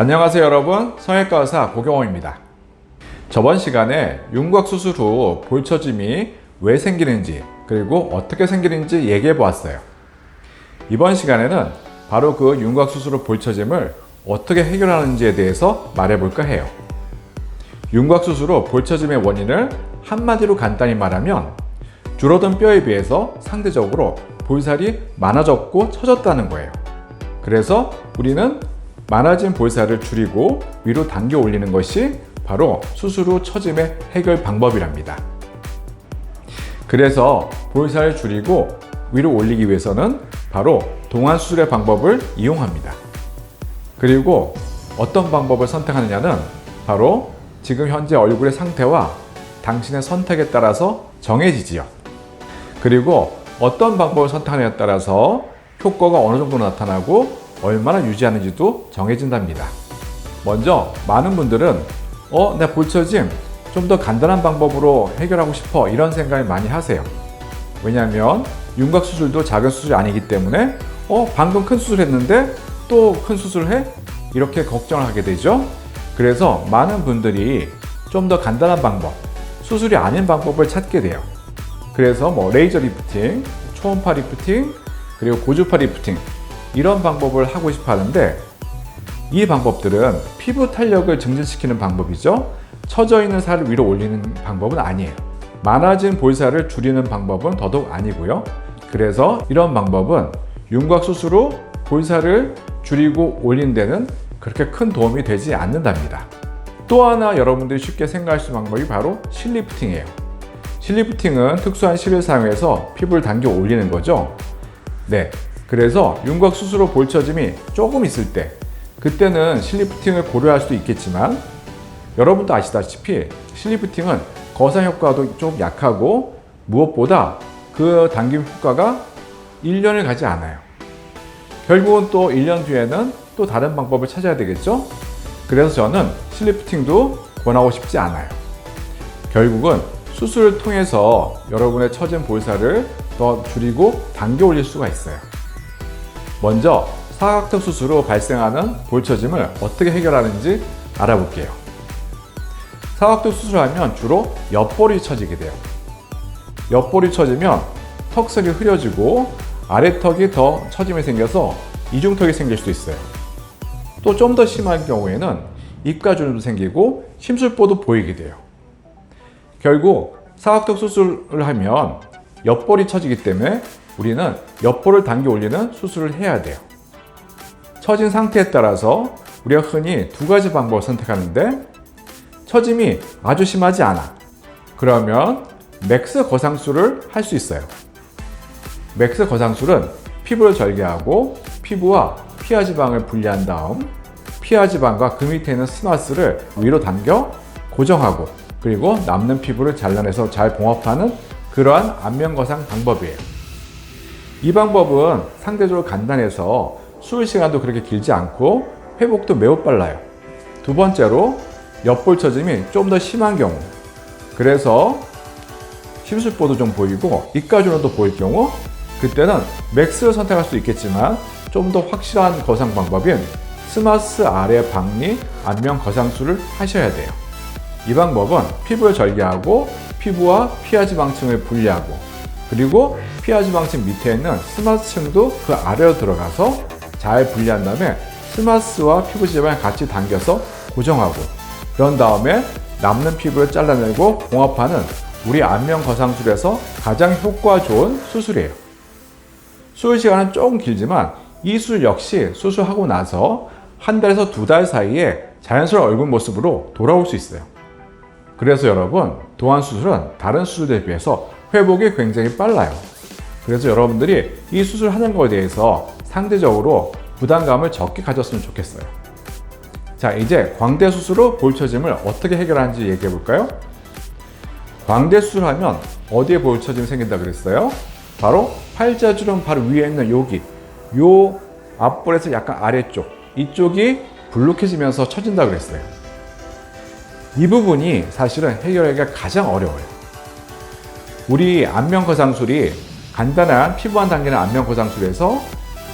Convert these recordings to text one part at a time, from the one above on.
안녕하세요 여러분. 성형외과 의사 고경호입니다. 저번 시간에 윤곽 수술 후 볼처짐이 왜 생기는지 그리고 어떻게 생기는지 얘기해 보았어요. 이번 시간에는 바로 그 윤곽 수술 후 볼처짐을 어떻게 해결하는지에 대해서 말해 볼까 해요. 윤곽 수술 후 볼처짐의 원인을 한마디로 간단히 말하면 줄어든 뼈에 비해서 상대적으로 볼살이 많아졌고 처졌다는 거예요. 그래서 우리는 많아진 볼살을 줄이고 위로 당겨 올리는 것이 바로 수술 후 처짐의 해결 방법이랍니다. 그래서 볼살을 줄이고 위로 올리기 위해서는 바로 동안 수술의 방법을 이용합니다. 그리고 어떤 방법을 선택하느냐는 바로 지금 현재 얼굴의 상태와 당신의 선택에 따라서 정해지지요. 그리고 어떤 방법을 선택하느냐에 따라서 효과가 어느 정도 나타나고 얼마나 유지하는지도 정해진답니다. 먼저 많은 분들은 어, 내 볼처짐 좀 더 간단한 방법으로 해결하고 싶어 이런 생각을 많이 하세요. 왜냐하면 윤곽 수술도 작은 수술이 아니기 때문에 어, 방금 큰 수술했는데 또 큰 수술해? 이렇게 걱정을 하게 되죠. 그래서 많은 분들이 좀 더 간단한 방법, 수술이 아닌 방법을 찾게 돼요. 그래서 뭐 레이저 리프팅, 초음파 리프팅, 그리고 고주파 리프팅 이런 방법을 하고 싶어 하는데 이 방법들은 피부 탄력을 증진시키는 방법이죠. 처져 있는 살을 위로 올리는 방법은 아니에요. 많아진 볼살을 줄이는 방법은 더더욱 아니고요. 그래서 이런 방법은 윤곽 수술 후 볼살을 줄이고 올리는 데는 그렇게 큰 도움이 되지 않는답니다. 또 하나 여러분들이 쉽게 생각할 수 있는 방법이 바로 실리프팅이에요. 실리프팅은 특수한 실을 사용해서 피부를 당겨 올리는 거죠. 네. 그래서 윤곽 수술 후 볼처짐이 조금 있을 때 그때는 실리프팅을 고려할 수도 있겠지만 여러분도 아시다시피 실리프팅은 거상 효과도 좀 약하고 무엇보다 그 당김 효과가 1년을 가지 않아요. 결국은 또 1년 뒤에는 또 다른 방법을 찾아야 되겠죠? 그래서 저는 실리프팅도 권하고 싶지 않아요. 결국은 수술을 통해서 여러분의 처진 볼살을 더 줄이고 당겨 올릴 수가 있어요. 먼저 사각턱 수술 후 발생하는 볼처짐을 어떻게 해결하는지 알아볼게요. 사각턱 수술하면 주로 옆볼이 처지게 돼요. 옆볼이 처지면 턱살이 흐려지고 아래턱이 더 처짐이 생겨서 이중턱이 생길 수 있어요. 또 좀 더 심한 경우에는 입가주름도 생기고 심술보도 보이게 돼요. 결국 사각턱 수술을 하면 옆볼이 처지기 때문에 우리는 옆볼을 당겨 올리는 수술을 해야 돼요. 처진 상태에 따라서 우리가 흔히 두 가지 방법을 선택하는데 처짐이 아주 심하지 않아. 그러면 맥스 거상술을 할 수 있어요. 맥스 거상술은 피부를 절개하고 피부와 피하 지방을 분리한 다음 피하 지방과 그 밑에 있는 스마스를 위로 당겨 고정하고 그리고 남는 피부를 잘라내서 잘 봉합하는 그러한 안면 거상 방법이에요. 이 방법은 상대적으로 간단해서 수술 시간도 그렇게 길지 않고 회복도 매우 빨라요. 두 번째로 옆볼 처짐이 좀 더 심한 경우 그래서 심술보도 좀 보이고 입가주름도 보일 경우 그때는 맥스를 선택할 수 있겠지만 좀 더 확실한 거상 방법인 스마스 아래 박리 안면 거상술을 하셔야 돼요. 이 방법은 피부를 절개하고 피부와 피하 지방층을 분리하고 그리고 피하 지방층 밑에 있는 스마스층도 그 아래로 들어가서 잘 분리한 다음에 스마스와 피부 지방을 같이 당겨서 고정하고 그런 다음에 남는 피부를 잘라내고 봉합하는 우리 안면 거상술에서 가장 효과 좋은 수술이에요. 수술 시간은 조금 길지만 이 수술 역시 수술하고 나서 한 달에서 두 달 사이에 자연스러운 얼굴 모습으로 돌아올 수 있어요. 그래서 여러분, 도안 수술은 다른 수술에 비해서 회복이 굉장히 빨라요. 그래서 여러분들이 이 수술하는 것에 대해서 상대적으로 부담감을 적게 가졌으면 좋겠어요. 자, 이제 광대 수술로 볼처짐을 어떻게 해결하는지 얘기해 볼까요? 광대 수술하면 어디에 볼처짐이 생긴다 그랬어요? 바로 팔자주름 바로 위에 있는 여기, 요 앞볼에서 약간 아래쪽, 이쪽이 불룩해지면서 처진다 그랬어요. 이 부분이 사실은 해결하기가 가장 어려워요. 우리 안면 거상술이 간단한 피부만 당기는 안면 거상술에서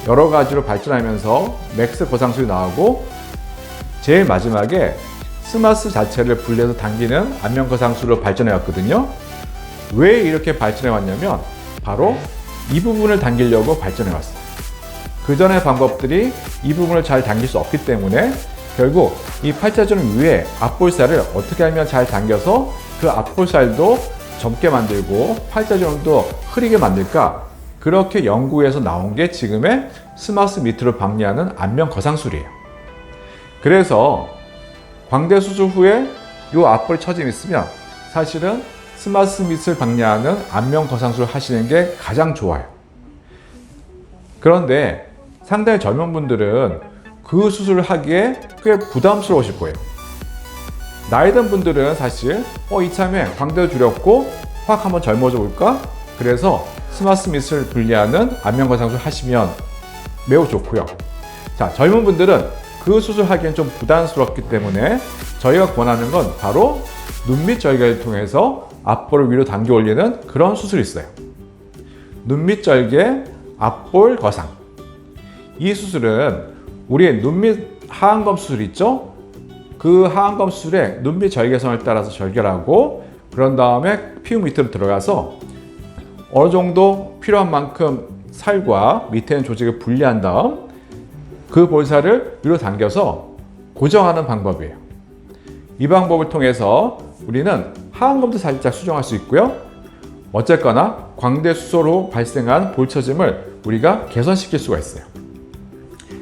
여러 가지로 발전하면서 맥스 거상술이 나오고 제일 마지막에 스마스 자체를 분리해서 당기는 안면 거상술로 발전해 왔거든요. 왜 이렇게 발전해 왔냐면 바로 이 부분을 당기려고 발전해 왔어요. 그 전의 방법들이 이 부분을 잘 당길 수 없기 때문에 결국 이 팔자주름 위에 앞볼살을 어떻게 하면 잘 당겨서 그 앞볼살도 젊게 만들고 팔자주름도 흐리게 만들까 그렇게 연구해서 나온 게 지금의 스마스 밑으로 방리하는 안면 거상술이에요. 그래서 광대 수술 후에 이 앞볼 처짐 있으면 사실은 스마스 밑을 방리하는 안면 거상술을 하시는 게 가장 좋아요. 그런데 상당히 젊은 분들은 그 수술을 하기에 꽤 부담스러우실 거예요. 나이 든 분들은 사실 어 이참에 광대도 줄였고 확 한번 젊어져 볼까? 그래서 스마스 밑을 분리하는 안면 거상술 하시면 매우 좋고요. 자, 젊은 분들은 그 수술하기엔 좀 부담스럽기 때문에 저희가 권하는 건 바로 눈밑 절개를 통해서 앞볼을 위로 당겨 올리는 그런 수술이 있어요. 눈밑 절개, 앞볼 거상. 이 수술은 우리의 눈밑 하안검 수술 있죠? 그 하안검 수술에 눈밑 절개선을 따라서 절개하고 그런 다음에 피부 밑으로 들어가서 어느 정도 필요한 만큼 살과 밑에 있는 조직을 분리한 다음 그 볼살을 위로 당겨서 고정하는 방법이에요. 이 방법을 통해서 우리는 하안검도 살짝 수정할 수 있고요. 어쨌거나 광대 수소로 발생한 볼처짐을 우리가 개선시킬 수가 있어요.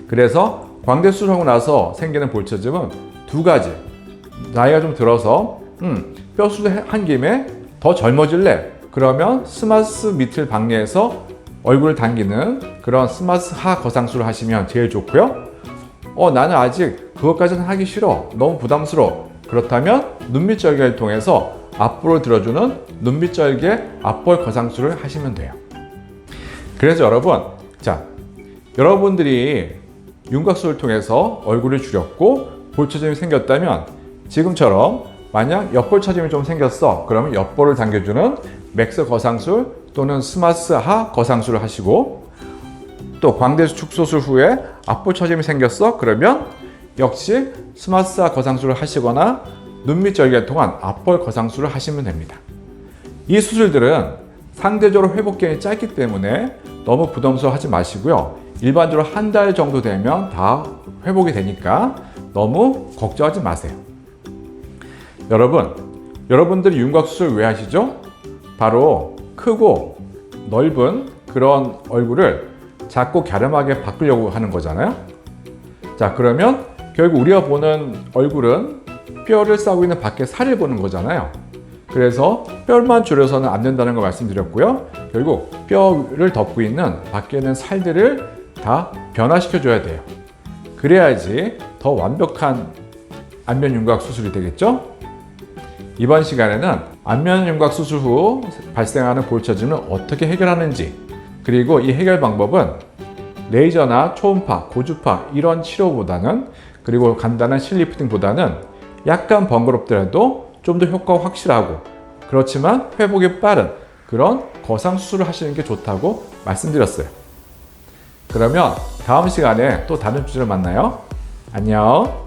그래서 광대 수술하고 나서 생기는 볼처짐은 두 가지. 나이가 좀 들어서 음, 뼈 수술 한 김에 더 젊어질래? 그러면 스마스 밑을 방리해서 얼굴을 당기는 그런 스마스 하 거상술을 하시면 제일 좋고요. 어, 나는 아직 그것까지는 하기 싫어. 너무 부담스러워. 그렇다면 눈밑 절개를 통해서 앞으로 들어주는 눈밑 절개 앞볼 거상술을 하시면 돼요. 그래서 여러분, 자, 여러분들이 윤곽술을 통해서 얼굴을 줄였고 볼처짐이 생겼다면 지금처럼 만약 옆볼 처짐이 좀 생겼어. 그러면 옆볼을 당겨주는 맥스 거상술 또는 스마스 하 거상술을 하시고 또 광대 축소술 후에 앞볼 처짐이 생겼어. 그러면 역시 스마스 하 거상술을 하시거나 눈밑 절개를 통한 앞볼 거상술을 하시면 됩니다. 이 수술들은 상대적으로 회복 기간이 짧기 때문에 너무 부담스러워하지 마시고요. 일반적으로 한 달 정도 되면 다 회복이 되니까 너무 걱정하지 마세요. 여러분, 여러분들이 윤곽 수술 왜 하시죠? 바로 크고 넓은 그런 얼굴을 작고 갸름하게 바꾸려고 하는 거잖아요. 자, 그러면 결국 우리가 보는 얼굴은 뼈를 싸고 있는 밖에 살을 보는 거잖아요. 그래서 뼈만 줄여서는 안 된다는 걸 말씀드렸고요. 결국 뼈를 덮고 있는 밖에 있는 살들을 다 변화시켜 줘야 돼요. 그래야지 더 완벽한 안면 윤곽 수술이 되겠죠? 이번 시간에는 안면 윤곽 수술 후 발생하는 볼처짐을 어떻게 해결하는지 그리고 이 해결 방법은 레이저나 초음파, 고주파 이런 치료보다는 그리고 간단한 실리프팅보다는 약간 번거롭더라도 좀 더 효과가 확실하고 그렇지만 회복이 빠른 그런 거상 수술을 하시는 게 좋다고 말씀드렸어요. 그러면 다음 시간에 또 다른 주제로 만나요. 안녕.